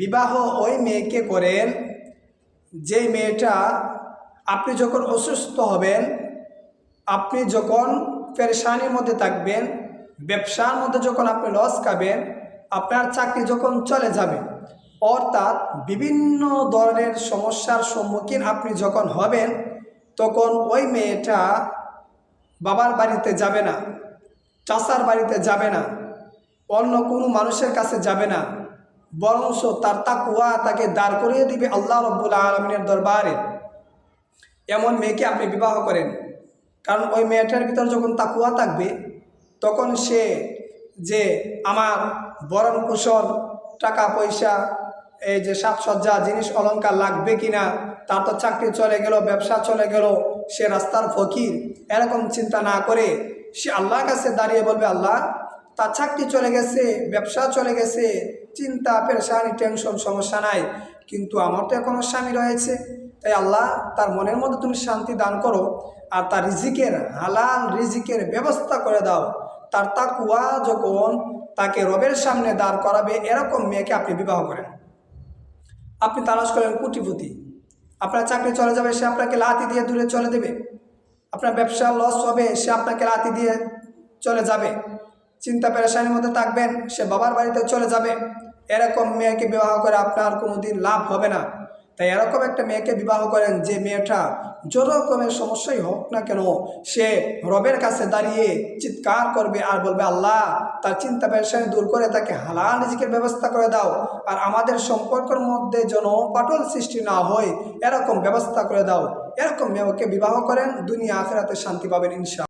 বিবাহ ওই মেয়েকে করেন, যেই মেয়েটা আপনি যখন অসুস্থ হবেন, আপনি যখন পেরেশানির মধ্যে থাকবেন, ব্যবসার মধ্যে যখন আপনি লস খাবেন, আপনার চাকরি যখন চলে যাবে, অর্থাৎ বিভিন্ন ধরনের সমস্যার সম্মুখীন আপনি যখন হবেন, তখন ওই মেয়েটা বাবার বাড়িতে যাবে না চাষার বাড়িতে যাবে না, অন্য কোনো মানুষের কাছে যাবে না। বরংস তার তাকুয়া তাকে দাঁড় করিয়ে দিবে আল্লাহ রব্বুল আলমিনের দরবারে। এমন মেয়েকে আপনি বিবাহ করেন। কারণ ওই মেয়েটার ভিতর যখন তাকুয়া থাকবে, তখন সে যে আমার বরণ কুশল টাকা পয়সা, এই যে সাজসজ্জা, জিনিস অলংকার লাগবে কিনা, তার তো চাকরি চলে গেল, ব্যবসা চলে গেল, সে রাস্তার ফকির, এরকম চিন্তা না করে সে আল্লাহর কাছে দাঁড়িয়ে বলবে, আল্লাহ, তার চাকরি চলে গেছে, ব্যবসা চলে গেছে চিন্তা, পেরেশানি টেনশন সমস্যা নাই। কিন্তু আমার তো এখনও স্বামী রয়েছে। তাই আল্লাহ তার মনের মধ্যে তুমি শান্তি দান করো আর তার রিজিকের, হালাল রিজিকের ব্যবস্থা করে দাও। তার তাকুয়া যখন তাকে রবের সামনে দাঁড় করাবে, এরকম মেয়েকে আপনি বিবাহ করেন। আপনি তালাশ করেন কুটিপুতি। আপনার চাকরি চলে যাবে, সে আপনাকে লাতি দিয়ে দূরে চলে দেবে। আপনার ব্যবসা লস হবে, সে আপনাকে লাতি দিয়ে চলে যাবে। চিন্তা পেরেশানির মধ্যে থাকবেন, সে বাবার বাড়িতে চলে যাবে। এরকম মেয়েকে বিবাহ করে আপনার কোনো দিন লাভ হবে না। তাই এরকম একটা মেয়েকে বিবাহ করেন যে মেয়েটা যত রকমের সমস্যাই হোক না কেন, সে রবের কাছে দাঁড়িয়ে চিৎকার করবে আর বলবে, আল্লাহ, তার চিন্তা পেরেশানি দূর করে তাকে হালাল নিজেকে ব্যবস্থা করে দাও আর আমাদের সম্পর্কের মধ্যে যেন পাটল সৃষ্টি না হয়, এরকম ব্যবস্থা করে দাও। এরকম মেয়েকে বিবাহ করেন, দুনিয়া আখেরাতে শান্তি পাবেন ইনশা